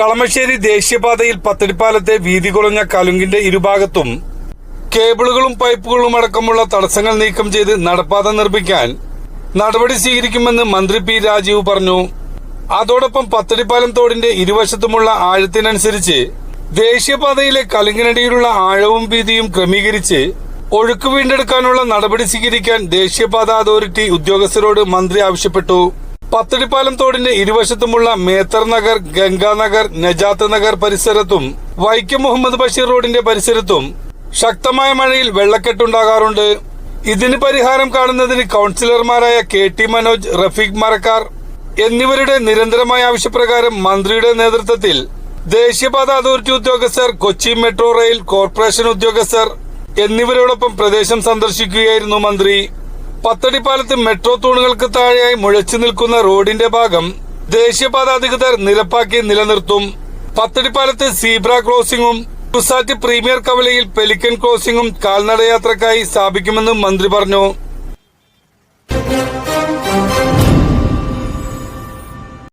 കളമശ്ശേരി ദേശീയപാതയിൽ പത്തടിപ്പാലത്തെ വീതി കുളഞ്ഞ കലുങ്കിന്റെ ഇരുഭാഗത്തും കേബിളുകളും പൈപ്പുകളും അടക്കമുള്ള തടസ്സങ്ങൾ നീക്കം ചെയ്ത് നടപ്പാത നിർമ്മിക്കാൻ നടപടി സ്വീകരിക്കുമെന്ന് മന്ത്രി പി രാജീവ് പറഞ്ഞു. അതോടൊപ്പം പത്തടിപ്പാലം തോടിന്റെ ഇരുവശത്തുമുള്ള ആഴത്തിനനുസരിച്ച് ദേശീയപാതയിലെ കലുങ്കിനടിയിലുള്ള ആഴവും വീതിയും ക്രമീകരിച്ച് ഒഴുക്ക് വീണ്ടെടുക്കാനുള്ള നടപടി സ്വീകരിക്കാൻ ദേശീയപാത അതോറിറ്റി ഉദ്യോഗസ്ഥരോട് മന്ത്രി ആവശ്യപ്പെട്ടു. പത്തടിപ്പാലം തോടിന്റെ ഇരുവശത്തുമുള്ള മേത്തർ നഗർ ഗംഗാനഗർ നജാത്ത് നഗർ പരിസരത്തും വൈക്കം മുഹമ്മദ് ബഷീർ റോഡിന്റെ പരിസരത്തും ശക്തമായ മഴയിൽ വെള്ളക്കെട്ടുണ്ടാകാറുണ്ട്. ഇതിന് പരിഹാരം കാണുന്നതിന് കൌൺസിലർമാരായ കെ ടി മനോജ് റഫീഖ് മറക്കാർ എന്നിവരുടെ നിരന്തരമായ ആവശ്യപ്രകാരം മന്ത്രിയുടെ നേതൃത്വത്തിൽ ദേശീയപാത അതോറിറ്റി ഉദ്യോഗസ്ഥർ കൊച്ചി മെട്രോ റെയിൽ കോർപ്പറേഷൻ ഉദ്യോഗസ്ഥർ എന്നിവരോടൊപ്പം പ്രദേശം സന്ദർശിക്കുകയായിരുന്നു മന്ത്രി. പത്തടിപ്പാലത്ത് മെട്രോ തൂണുകൾക്ക് താഴെയായി മുഴച്ചു നിൽക്കുന്ന റോഡിന്റെ ഭാഗം ദേശീയപാത അധികൃതർ നിരപ്പാക്കി നിലനിർത്തും. പത്തടിപ്പാലത്ത് സീബ്ര ക്രോസിംഗും കുസാറ്റ് പ്രീമിയർ കവലയിൽ പെലിക്കൻ ക്രോസിംഗും കാൽനടയാത്രക്കായി സ്ഥാപിക്കുമെന്നും മന്ത്രി പറഞ്ഞു.